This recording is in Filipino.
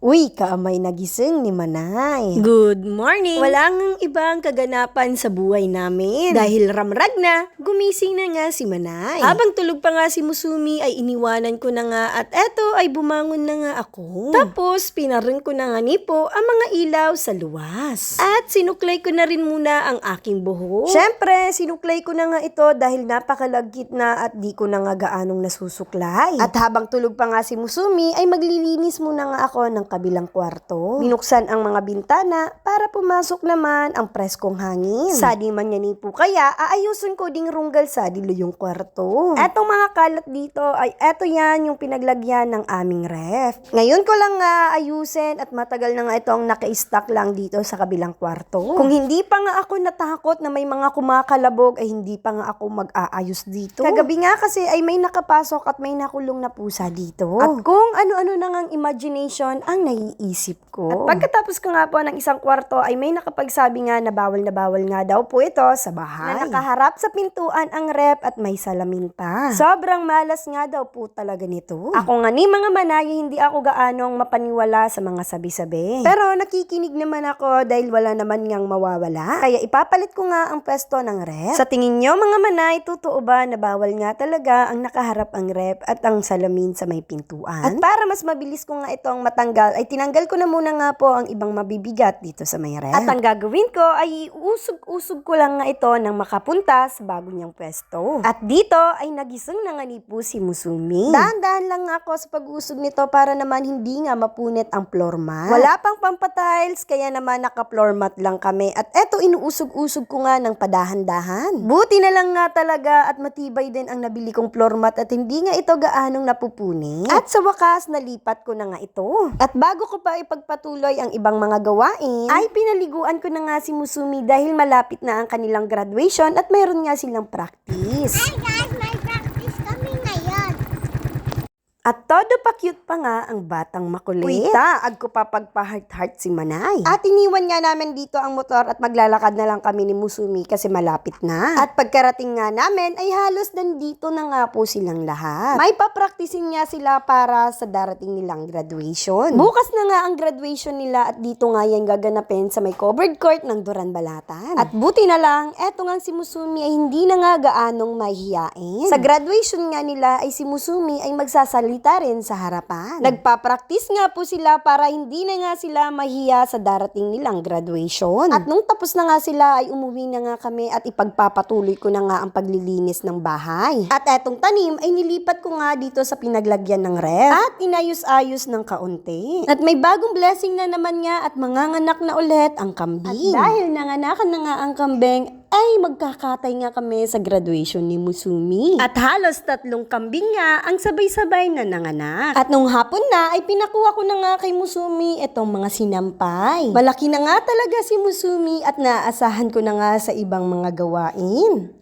Uy, kaamay nagising ni Manay. Good morning! Walang ibang kaganapan sa buhay namin. Dahil ramrag na, gumising na nga si Manay. Habang tulog pa nga si Musumi ay iniwanan ko na nga at eto ay bumangon na nga ako. Tapos pinarin ko na nga nipo ang mga ilaw sa luwas. At sinuklay ko na rin muna ang aking buhok. Siyempre, sinuklay ko na nga ito dahil napakalagkit na at di ko na nga gaanong nasusuklay. At habang tulog pa nga si Musumi ay maglilinis muna nga ako ng kabilang kwarto. Binuksan ang mga bintana para pumasok naman ang preskong hangin. Sadi man yan po kaya, aayusin ko ding runggal sa dilo yung kwarto. Etong mga kalat dito ay eto yan yung pinaglagyan ng aming ref. Ngayon ko lang nga ayusin at matagal na nga itong naka-stack lang dito sa kabilang kwarto. Kung hindi pa nga ako natakot na may mga kumakalabog ay hindi pa nga ako mag-aayos dito. Kagabi nga kasi ay may nakapasok at may nakulong na pusa dito. At kung ano-ano na ngang imagination ang naiisip ko. At pagkatapos ko nga po ng isang kwarto ay may nakapagsabi nga na bawal na bawal nga daw po ito sa bahay. Na nakaharap sa pintuan ang rep at may salamin pa. Sobrang malas nga daw po talaga nito. Ako nga ni mga manay hindi ako gaanong mapaniwala sa mga sabi-sabi. Pero nakikinig naman ako dahil wala naman ngang mawawala. Kaya ipapalit ko nga ang pwesto ng rep. Sa tingin nyo mga manay, totoo ba na bawal nga talaga ang nakaharap ang rep at ang salamin sa may pintuan? At para mas mabilis ko nga itong matanggal, ay tinanggal ko na muna nga po ang ibang mabibigat dito sa may rep. At ang gagawin ko ay usog-usog ko lang nga ito nang makapunta sa bago niyang pwesto. At dito ay nagising na nga ni po si Musumi. Dahan-dahan lang ako sa pag-usog nito para naman hindi nga mapunit ang floor mat. Wala pang pampatiles kaya naman naka-floor mat lang kami. At eto inuusog-usog ko nga ng padahan-dahan. Buti na lang nga talaga at matibay din ang nabili kong floor mat at hindi nga ito gaanong napupunit. At sa wakas nalipat ko na nga ito. At bago ko pa ipagpatuloy ang ibang mga gawain, ay pinaliguan ko na nga si Musumi dahil malapit na ang kanilang graduation at mayroon nga silang practice. Hi guys, ngayon. At todo pa cute pa nga ang batang makulit. Kuita, ag ko pa pagpa-heart-heart si Manay. At iniwan nga namin dito ang motor at maglalakad na lang kami ni Musumi kasi malapit na. At pagkarating nga namin ay halos nandito na nga po silang lahat. May papraktisin nga sila para sa darating nilang graduation. Bukas na nga ang graduation nila at dito nga yan gaganapin sa may covered court ng Duran Balatan. At buti na lang, eto nga si Musumi ay hindi na nga gaanong mahihiyain. Sa graduation nga nila ay si Musumi ay magsasalita rin sa harapan. Nagpa-practice nga po sila para hindi na nga sila mahiya sa darating nilang graduation. At nung tapos na nga sila ay umuwi na nga kami at ipagpapatuloy ko na nga ang paglilinis ng bahay. At etong tanim ay nilipat ko nga dito sa pinaglagyan ng ref at inayos-ayos ng kaunti. At may bagong blessing na naman nga at manganganak na ulit ang kambing. At dahil nanganakan na nga ang kambing, ay magkakatay nga kami sa graduation ni Musumi. At halos tatlong kambing nga ang sabay-sabay na nanganak. At nung hapon na ay pinakuha ko na nga kay Musumi itong mga sinampay. Malaki na nga talaga si Musumi at naaasahan ko na nga sa ibang mga gawain.